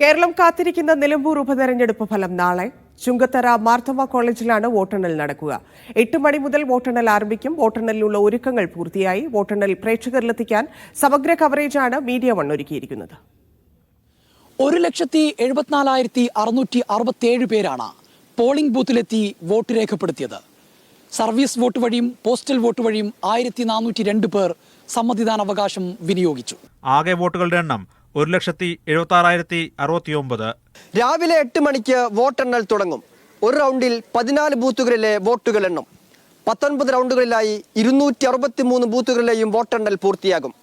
കേരളം കാത്തിരിക്കുന്ന നിലമ്പൂർ ഉപതെരഞ്ഞെടുപ്പ് ഫലം നാളെ. ചുങ്കത്തറ മാർത്തമ കോളേജിലാണ് വോട്ടെണ്ണൽ നടക്കുക. എട്ട് മണി മുതൽ വോട്ടെണ്ണൽ ആരംഭിക്കും. വോട്ടെണ്ണലിനുള്ള ഒരുക്കങ്ങൾ പൂർത്തിയായി. വോട്ടെണ്ണൽ പ്രേക്ഷകരിലെത്തിക്കാൻ സമഗ്ര കവറേജാണ് മീഡിയ വൺ ഒരുക്കിയിരിക്കുന്നത്. ഒരു ലക്ഷത്തി എഴുപത്തിനാലായിരത്തി അറുന്നൂറ്റി അറുപത്തിയേഴ് പേരാണ് പോളിംഗ് ബൂത്തിലെത്തി വോട്ട് രേഖപ്പെടുത്തിയത്. സർവീസ് വോട്ട് വഴിയും പോസ്റ്റൽ വോട്ട് വഴിയും ആയിരത്തി നാനൂറ്റി രണ്ട് പേർ സമ്മതിദാനാവകാശം വിനിയോഗിച്ചു. ആകെ വോട്ടുകളുടെ എണ്ണം ഒരു ലക്ഷത്തി എഴുപത്തി ആറായിരത്തി അറുപത്തിയൊമ്പത്. രാവിലെ എട്ട് മണിക്ക് വോട്ടെണ്ണൽ തുടങ്ങും. ഒരു റൗണ്ടിൽ പതിനാല് ബൂത്തുകളിലെ വോട്ടുകൾ എണ്ണം. പത്തൊൻപത് റൗണ്ടുകളിലായി ഇരുന്നൂറ്റി അറുപത്തി മൂന്ന് ബൂത്തുകളിലെയും വോട്ടെണ്ണൽ പൂർത്തിയാകും.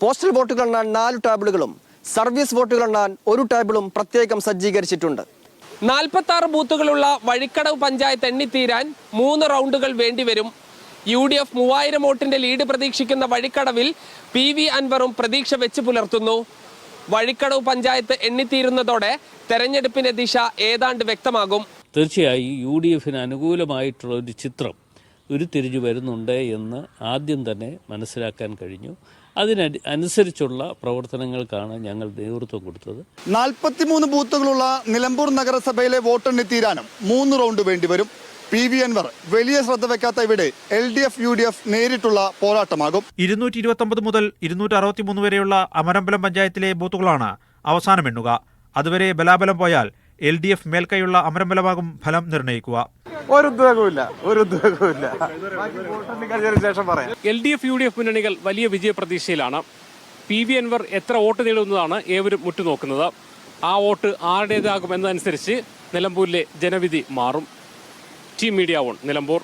പോസ്റ്റൽ വോട്ടുകൾ എണ്ണാൻ നാല് ടേബിളുകളും സർവീസ് വോട്ടുകൾ എണ്ണാൻ ഒരു ടേബിളും പ്രത്യേകം സജ്ജീകരിച്ചിട്ടുണ്ട്. നാൽപ്പത്തി ആറ് ബൂത്തുകളുള്ള വഴിക്കടവ് പഞ്ചായത്ത് എണ്ണിത്തീരാൻ മൂന്ന് റൗണ്ടുകൾ വേണ്ടിവരും. യു ഡി എഫ് മൂവായിരം വോട്ടിന്റെ ലീഡ് പ്രതീക്ഷിക്കുന്ന വഴിക്കടവിൽ പി വി അൻവറും പ്രതീക്ഷ വെച്ച് പുലർത്തുന്നു. വഴിക്കടവ് പഞ്ചായത്ത് എണ്ണിത്തീരുന്നതോടെ തെരഞ്ഞെടുപ്പിന്റെ ദിശ ഏതാണ്ട് വ്യക്തമാകും. തീർച്ചയായും യു ഡി എഫിന് അനുകൂലമായിട്ടുള്ള ഒരു ചിത്രം ഉരുത്തിരിഞ്ഞു വരുന്നുണ്ട് എന്ന് ആദ്യം തന്നെ മനസ്സിലാക്കാൻ കഴിഞ്ഞു. അതിന് അനുസരിച്ചുള്ള പ്രവർത്തനങ്ങൾക്കാണ് ഞങ്ങൾ നേതൃത്വം കൊടുത്തത്. നാൽപ്പത്തിമൂന്ന് ബൂത്തുകളുള്ള നിലമ്പൂർ നഗരസഭയിലെ വോട്ടെണ്ണി തീരാനും മൂന്ന് റൗണ്ട് വേണ്ടിവരും പി വി അൻവർ വലിയ ശ്രദ്ധ വെക്കാത്ത ഇവിടെ L D F U D F നേരിട്ടുള്ള പോരാട്ടമാകും. ഇരുന്നൂറ്റി ഇരുപത്തൊമ്പത് മുതൽ ഇരുന്നൂറ്റി അറുപത്തിമൂന്ന് വരെയുള്ള അമരമ്പലം പഞ്ചായത്തിലെ ബൂത്തുകളാണ് അവസാനം എണ്ണുക. അതുവരെ ബലാബലം പോയാൽ എൽ ഡി എഫ് മേൽക്കൈയുള്ള അമരമ്പലമാകും ഫലം നിർണയിക്കുക ഒരു ഉദ്യോഗമില്ല ഒരു ഉദ്യോഗമില്ല L D F U D F മുന്നണികൾ വലിയ വിജയ പ്രതീക്ഷയിലാണ് പി വി അൻവർ എത്ര വോട്ട് നേടുന്നതാണ് ഏവരും മുറ്റുനോക്കുന്നത്. ആ വോട്ട് ആരുടേതാകും എന്നതനുസരിച്ച് നിലമ്പൂരിലെ ജനവിധി മാറും. Media one Nilambur.